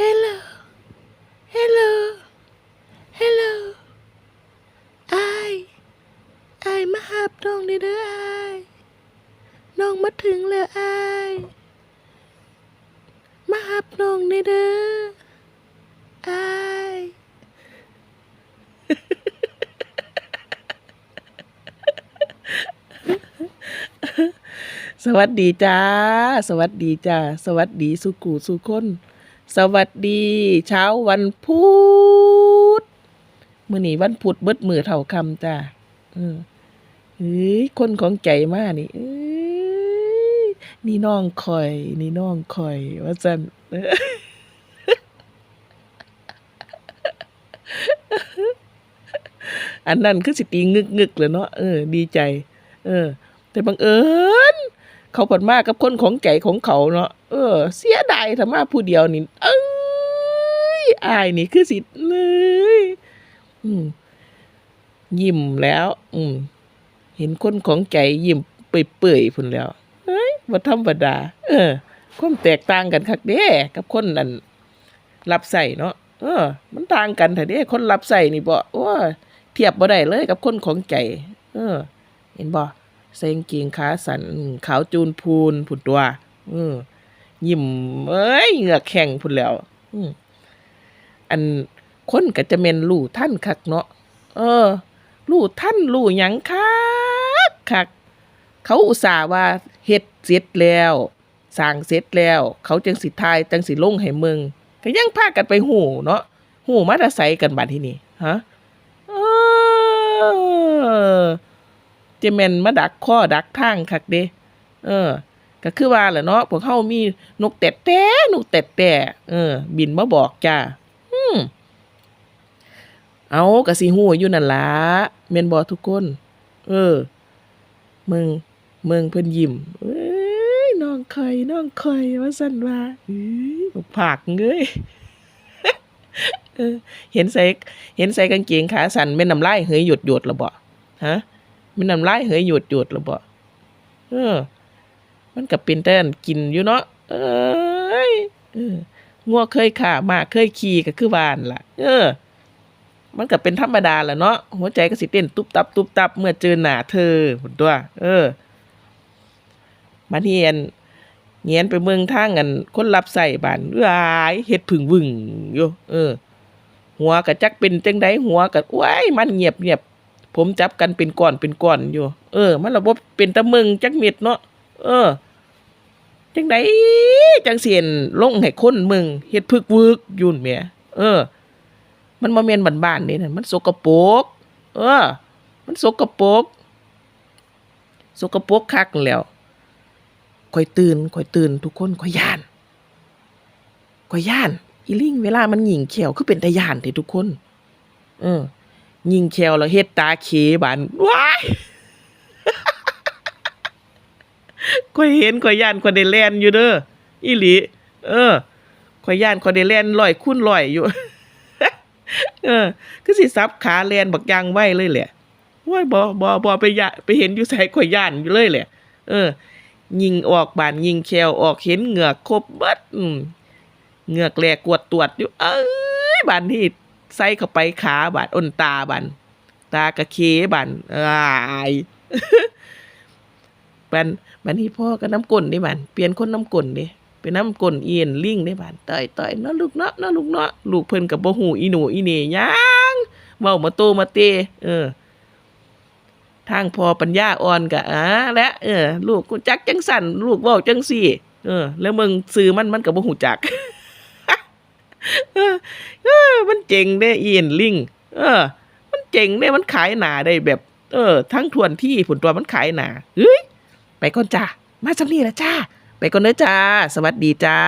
Hello Hello Hello อายอายมาหาบน้องนี่เด้ออายน้องมาถึงแล้วอายมาหาบน้องนี่เด้ออายสวัสดีจ้า สวัสดีจ้า สวัสดีสุกูสุคน สวัสดี เช้าวันพุธมื้อนี้วันพุธเบิดมือเท่าคำจ้าเออเฮ้ยคนของใจมากนี่เอ้ยนี่น้องคอย นี่น้องคอย ว่าจันอันนั้นคือสิตีงึกงึกๆเลยเนาะเออ ดีใจ เออ แต่บังเอิญ เขาผลมากกับคนของใจของเขาเนาะเออ เสียดายถ้ามาผู้เดียวนี่เอ้ยอายนี่คือสิเลยอืมยิ้มแล้ว อืม เห็นคนของใจยิ้มเปื่อยๆพุ่นแล้วเฮ้ยว่าธรรมดา เออความแตกต่างกันคักเด้กับคนนั่นรับใส่เนาะเออ มันต่างกันแต่เด้คนรับใส่นี่บ่โอ้เทียบบ่ได้เลยกับคนของใจ เออ เห็นบ่ ใส่กางเกงขาสันขาวจูนพูนผุดตัวอืยิ้มเอ้ยเหงือกแข็งพุ่นแล้ว อือันคนก็จะเมนลู่ท่านคักเนาะเออ ลู่ท่านลู่หยังคักคัก เขาอุตส่าห์ว่าเฮ็ดเสร็จแล้วสร้างเสร็จแล้ว เขาจังสิทายจังสิลงให้มึงก็ยังพากันไปหูเนาะหูมาตะใสกันบัดที่นี่ฮะเออ เจแมนมาดักข้อดักทางคักเด้เออ ก็คือว่าแหละเนาะพวกเฮามีนกแต่แต่นกแต่แต่เออ บินมาบอกจ้าอืมเอากะสิฮู้อยู่นั่นล่ะแม่นบ่ทุกคน เออ มึงมึงเพิ่นยิ้มเอ้ยน้องคอยน้องคอยว่าซั่นว่าเอ้ยบักผากเอ้ยเห็นใส่เห็นใส่กางเกงขาสั้นแม่นน้ำลายเหยหยดหยดละบ่ฮะ มันน้ำลายเหยหยดหยดหรือบ่เออ มันก็เป็นแต่นกินอยู่เนาะเอ้ยเอองัวเคยขามาเคยขี่ก็คือวานล่ะ เออ มันก็เป็นธรรมดาแหละเนาะหัวใจก็สิเต้นตุบตับตุบตับเมื่อเจอหน้าเธอพุ่นตัว เออมาเฮียนเงียนไปเมืองทางกันคนรับใส่บานเอ้ยเฮ็ดผึ่งวึ่งอยู่เออ หัวก็จักเป็นจังไดหัวก็ว้ายมันเงียบเงียบ ผมจับกันเป็นก้อนเป็นก้อนอยู่ เออ มันระบบเป็นตะมึงจักเม็ดเนาะเออ จังไดจังเสียนลงให้คนมึงเฮ็ดพึกวึกยุ่นแหมเออ มันบ่แม่นบ้านๆนี่นั่นมันสกปรกเออ มันสกปรกสกปรกคักแล้วข่อยตื่นข่อยตื่นทุกคนข่อยย่านข่อยย่าน อีลิงเวลามันหยิ่งเขียวคือเป็นตาย่านเด้ทุกคน เออ ยิงแควแล้วเฮ็ดตาเขบานว้ายข่อยเห็นข่อยย่านข่อยได้แล่นอยู่เด้ออีหลีเออข่อยย่านข่อยได้แล่นร้อยคูณร้อยอยู่เออคือสิซับขาแล่นบักยางไว้เลยแหละว้ายบ่บ่บ่ไปยะไปเห็นอยู่ไสข่อยย่านอยู่เลยแหละ เออ ยิงออกบานยิงแควออกเห็นเหงือกครบเบิดเหงือกแลกวดตรวจอยู่ เอ้ยบานที่ ใส่เข้าไปขาบาดอ้นตาบันตากระเคบันอายบันบันที่พ่อก็น้ำกลนนี่บันเปลี่ยนคนน้ำกลนดิเป็นน้ำกลนเอียนลิงได้บันต่อยต่อยเนาะลูกเนาะเนาะลูกเนาะลูกเพิ่นกับบ่หูอีหนูอีเน่ยังเว้ามาโตมาเตเออ ทางพอปัญญาอ่อนกะอ่าและเออ ลูกกูจักจังสั่นลูกเว้าจังซี่ เออ แล้วมึงซื้อมันมันก็บ่หูจัก เออ มันเจ๋งได้เอีนลิงเออ มันเจ๋งได้มันขายหนาได้แบบ เออ ทั้งทวนที่ผลตัวมันขายหนาเฮ้ยไปก่อนจ้ามาจำนี่ละจ้าไปก่อนเด้อจ้า สวัสดีจ้า